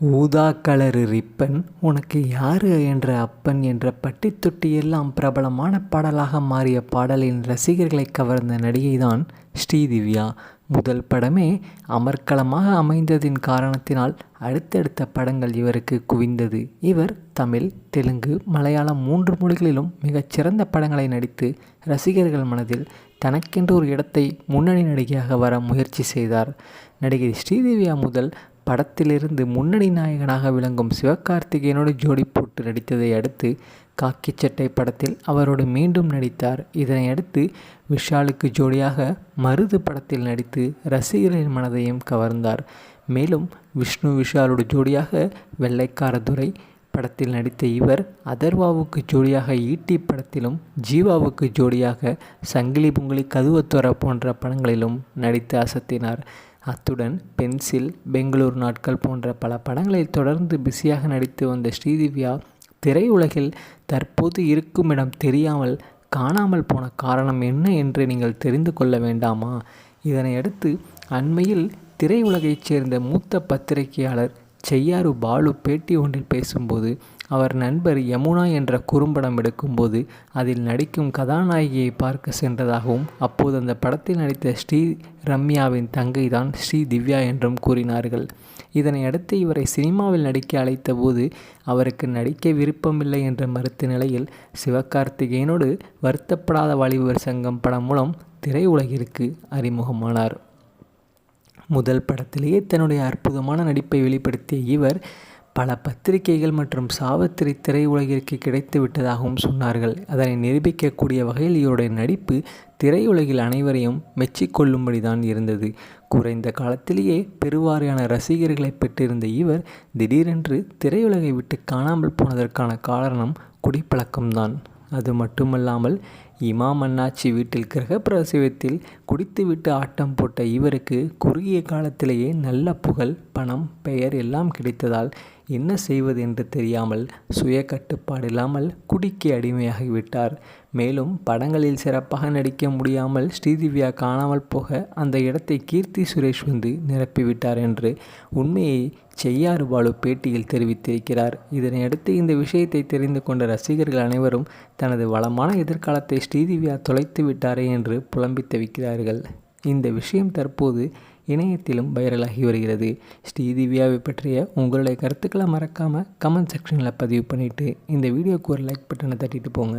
ஊதா colour ribbon உனக்கு யாரு என்ற அப்பன் என்ற பட்டி தொட்டி எல்லாம் பிரபலமான பாடலாக மாறிய பாடலின் ரசிகர்களை கவர்ந்த நடிகை தான் ஸ்ரீதிவ்யா. முதல் படமே அமர்க்களமாக அமைந்ததின் காரணத்தினால் அடுத்தடுத்த படங்கள் இவருக்கு குவிந்தது. இவர் தமிழ் தெலுங்கு மலையாளம் மூன்று மொழிகளிலும் மிகச்சிறந்த படங்களை நடித்து ரசிகர்கள் மனதில் தனக்கென்று ஒரு இடத்தை முன்னணி நடிகையாக வர முயற்சி செய்தார். நடிகை ஸ்ரீதேவியா முதல் படத்திலிருந்து முன்னணி நாயகனாக விளங்கும் சிவகார்த்திகேயனோடு ஜோடி போட்டு நடித்ததை அடுத்து காக்கி சட்டை படத்தில் அவரோடு மீண்டும் நடித்தார். இதனை அடுத்து விஷாலுக்கு ஜோடியாக மருது படத்தில் நடித்து ரசிகர்களின் மனதையும் கவர்ந்தார். மேலும் விஷ்ணு விஷாலோடு ஜோடியாக வெள்ளைக்கார துரை படத்தில் நடித்த இவர் அதர்வாவுக்கு ஜோடியாக ஈட்டி படத்திலும் ஜீவாவுக்கு ஜோடியாக சங்கிலி புங்கிலி கதுவத்தொர போன்ற படங்களிலும் நடித்து அசத்தினார். அத்துடன் பென்சில் பெங்களூர் நாட்கள் போன்ற பல படங்களில் தொடர்ந்து பிஸியாக நடித்து வந்த ஸ்ரீதிவ்யா திரையுலகில் தற்போது இருக்கும் இடம் தெரியாமல் காணாமல் போன காரணம் என்ன என்று நீங்கள் தெரிந்து கொள்ள வேண்டாமா? இதனையடுத்து அண்மையில் திரையுலகைச் சேர்ந்த மூத்த பத்திரிகையாளர் செய்யாறு பாலு பேட்டி ஒன்றில் பேசும்போது அவர் நண்பர் யமுனா என்ற குறும்படம் எடுக்கும்போது அதில் நடிக்கும் கதாநாயகியை பார்க்க சென்றதாகவும் அப்போது அந்த படத்தில் நடித்த ஸ்ரீ ரம்யாவின் தங்கை தான் ஸ்ரீ திவ்யா என்றும் கூறினார்கள். இதனை அடுத்து இவரை சினிமாவில் நடிக்க அழைத்தபோது அவருக்கு நடிக்க விருப்பமில்லை என்ற மறுத்த நிலையில் சிவகார்த்திகேயனோடு வருத்தப்படாத வாலிபர் சங்கம் படம் மூலம் திரையுலகிற்கு அறிமுகமானார். முதல் படத்திலேயே தன்னுடைய அற்புதமான நடிப்பை வெளிப்படுத்திய இவர் பல பத்திரிகைகள் மற்றும் சாவித்திரி திரையுலகிற்கு கிடைத்து விட்டதாகவும் சொன்னார்கள். அதனை நிரூபிக்கக்கூடிய வகையில் இவருடைய நடிப்பு திரையுலகில் அனைவரையும் மெச்சிக்கொள்ளும்படி தான் இருந்தது. குறைந்த காலத்திலேயே பெருவாரியான ரசிகர்களை பெற்றிருந்த இவர் திடீரென்று திரையுலகை விட்டு காணாமல் போனதற்கான காரணம் குடிப்பழக்கம்தான். அது மட்டுமல்லாமல் இமாம் அண்ணாச்சி வீட்டில் கிரகப்பிரசவத்தில் குடித்துவிட்டு ஆட்டம் போட்ட இவருக்கு குறுகிய காலத்திலேயே நல்ல புகழ் பணம் பெயர் எல்லாம் கிடைத்ததால் என்ன செய்வது என்று தெரியாமல் சுய கட்டுப்பாடு இல்லாமல் குடிக்கு அடிமையாகிவிட்டார். மேலும் படங்களில் சிறப்பாக நடிக்க முடியாமல் ஸ்ரீதிவ்யா காணாமல் போக அந்த இடத்தை கீர்த்தி சுரேஷ் வந்து நிரப்பிவிட்டார் என்று உண்மையை செய்யாறு பாலு பேட்டியில் தெரிவித்திருக்கிறார். இதனையடுத்து இந்த விஷயத்தை தெரிந்து கொண்ட ரசிகர்கள் அனைவரும் தனது வளமான எதிர்காலத்தை ஸ்ரீதிவ்யா தொலைத்து விட்டாரே என்று புலம்பி தவிக்கிறார்கள். இந்த விஷயம் தற்போது இணையத்திலும் வைரலாகி வருகிறது. ஸ்ரீதிவ்யாவை பற்றிய உங்களுடைய கருத்துக்களை மறக்காமல் கமெண்ட் செக்ஷனில் பதிவு பண்ணிவிட்டு இந்த வீடியோக்கு ஒரு லைக் பட்டனை தட்டிட்டு போங்க.